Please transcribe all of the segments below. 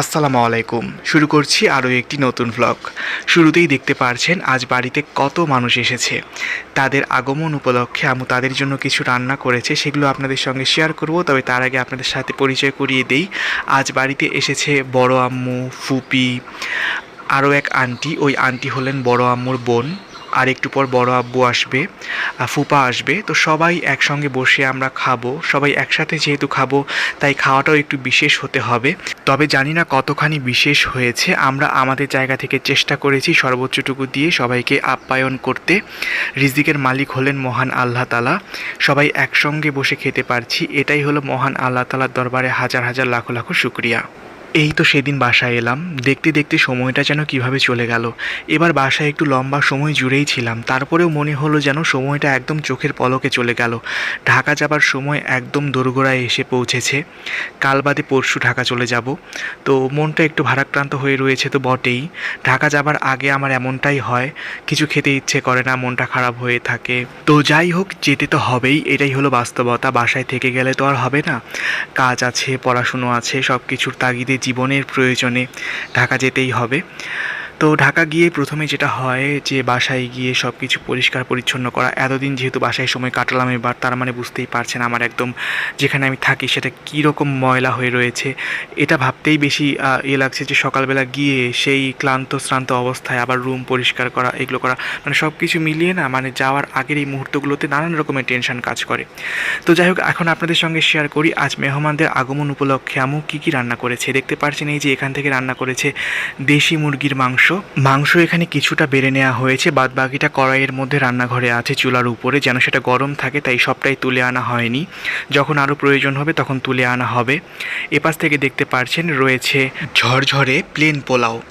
আসসালামু আলাইকুম। শুরু করছি আরও একটি নতুন ভ্লগ শুরুতেই দেখতে পারছেন, আজ বাড়িতে কত মানুষ এসেছে। তাদের আগমন উপলক্ষে আমি তাদের জন্য কিছু রান্না করেছে, সেগুলো আপনাদের সঙ্গে শেয়ার করব, তবে তার আগে আপনাদের সাথে পরিচয় করিয়ে দেই। আজ বাড়িতে এসেছে বড় আম্মু, ফুপি, আরও এক আন্টি ওই আন্টি হলেন বড় আম্মুর বোন। আর একটু পর বড় আব্বু আসবে ফুপা আসবে, তো সবাই একসঙ্গে বসে আমরা খাব। সবাই একসাথে যেহেতু খাব, তাই খাওয়াটাও একটু বিশেষ হতে হবে। তবে জানি না কতখানি বিশেষ হয়েছে। আমরা আমাদের জায়গা থেকে চেষ্টা করেছি সর্বোচ্চটুকু দিয়ে সবাইকে আপ্যায়ন করতে। রিজিকের মালিক হলেন মহান আল্লাহ তালা সবাই একসঙ্গে বসে খেতে পারছি। এটাই হলো মহান আল্লাহ তালার দরবারে হাজার হাজার লাখো লাখো শুক্রিয়া। এই তো সেদিন বাসায় এলাম। দেখতে দেখতে সময়টা যেন কীভাবে চলে গেল। এবার বাসায় একটু লম্বা সময় জুড়েই ছিলাম। তারপরেও মনে হলো যেন সময়টা একদম চোখের পলকে চলে গেল। ঢাকা যাবার সময় একদম দোরগোড়ায় এসে পৌঁছেছে। কাল বাদে পরশু ঢাকা চলে যাব। তো মনটা একটু ভারাক্রান্ত হয়ে রয়েছে তো বটেই। ঢাকা যাবার আগে আমার এমনটাই হয়। কিছু খেতে ইচ্ছে করে না, মনটা খারাপ হয়ে থাকে। তো যাই হোক, যেতে তো হবেই। এটাই হলো বাস্তবতা। বাসায় থেকে গেলে তো আর হবে না। কাজ আছে, পড়াশুনো আছে সব কিছুর তাগিদে জীবনের প্রয়োজনে ঢাকা যেতেই হবে। তো ঢাকা গিয়ে প্রথমে যেটা হয় যে বাসায় গিয়ে সব কিছু পরিষ্কার পরিচ্ছন্ন করা, এতদিন যেহেতু বাসায় সময় কাটালাম, এবার তার মানে বুঝতেই পারছেন আমার একদম যেখানে আমি থাকি সেটা কী রকম ময়লা হয়ে রয়েছে। এটা ভাবতেই বেশি ইয়ে লাগছে যে সকালবেলা গিয়ে সেই ক্লান্ত, শ্রান্ত অবস্থায় আবার রুম পরিষ্কার করা, এগুলো করা মানে সব কিছু মিলিয়ে না মানে যাওয়ার আগের এই মুহূর্তগুলোতে নানান রকমের টেনশন কাজ করে। তো যাই হোক, এখন আপনাদের সঙ্গে শেয়ার করি, আজ মেহমানদের আগমন উপলক্ষে আমু কী কী রান্না করেছে? দেখতে পারছেন এই যে এখান থেকে রান্না করেছে দেশি মুরগির মাংস। মাংস এখানে কিছুটা বেড়ে নেওয়া হয়েছে বাদ বাকিটা কড়াইয়ের মধ্যে রান্নাঘরে আছে, চুলার উপরে। যেন সেটা গরম থাকে, তাই সবটাই তুলে আনা হয়নি। যখন আরও প্রয়োজন হবে, তখন তুলে আনা হবে। এপাশ থেকে দেখতে পারছেন, রয়েছে ঝরঝরে প্লেন পোলাও।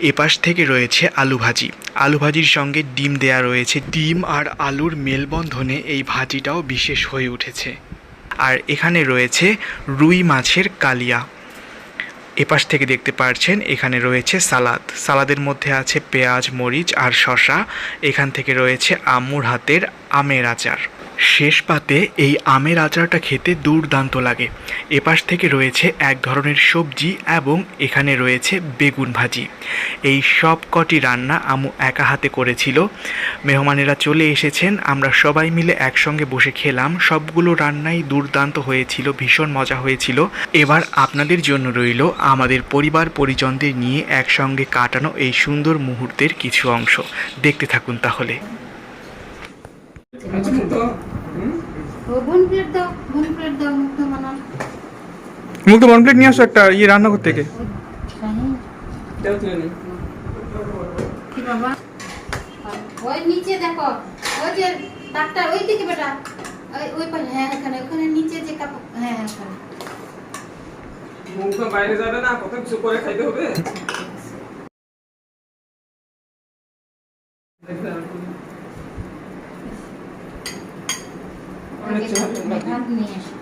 এপাশ থেকে রয়েছে আলু ভাজি। আলু ভাজির সঙ্গে ডিম দেয়া রয়েছে। ডিম আর আলুর মেলবন্ধনে এই ভাজিটাও বিশেষ হয়ে উঠেছে। আর এখানে রয়েছে রুই মাছের কালিয়া। এপাশ থেকে দেখতে পারছেন, এখানে রয়েছে সালাদ। সালাদের মধ্যে আছে পেঁয়াজ, মরিচ আর শসা। এখান থেকে রয়েছে আম্মুর হাতের আমের আচার। শেষ পাতে এই আমের আচারটা খেতে দুর্দান্ত লাগে। এপাশ থেকে রয়েছে এক ধরনের সবজি এবং এখানে রয়েছে বেগুন ভাজি। এই সব কটি রান্না আমু একা হাতে করেছিল। মেহমানেরা চলে এসেছেন, আমরা সবাই মিলে একসঙ্গে বসে খেলাম। সবগুলো রান্নাই দুর্দান্ত হয়েছিল, ভীষণ মজা হয়েছিল। এবার আপনাদের জন্য রইল আমাদের পরিবার পরিজনদের নিয়ে একসঙ্গে কাটানো এই সুন্দর মুহূর্তের কিছু অংশ। দেখতে থাকুন তাহলে আচ্ছা তো ও বোন প্লেট দাও বোন প্লেট দাও মুক্ত মানান মুখ তো ওয়ান প্লেট নিয়ে আসো একটা ইয়ে রান্না করতে থেকে ওই নিচে দেখো ওই যে ডাক্তার ওই দিকে বেটা। ওই ওই পাশে হ্যাঁ এখানে ওখানে নিচে যে কাপড় হ্যাঁ হ্যাঁ ওখানে। মুখ তো বাইরে যাবে না কত কিছু করে খাইতে হবে। ভাত নিয়ে আসি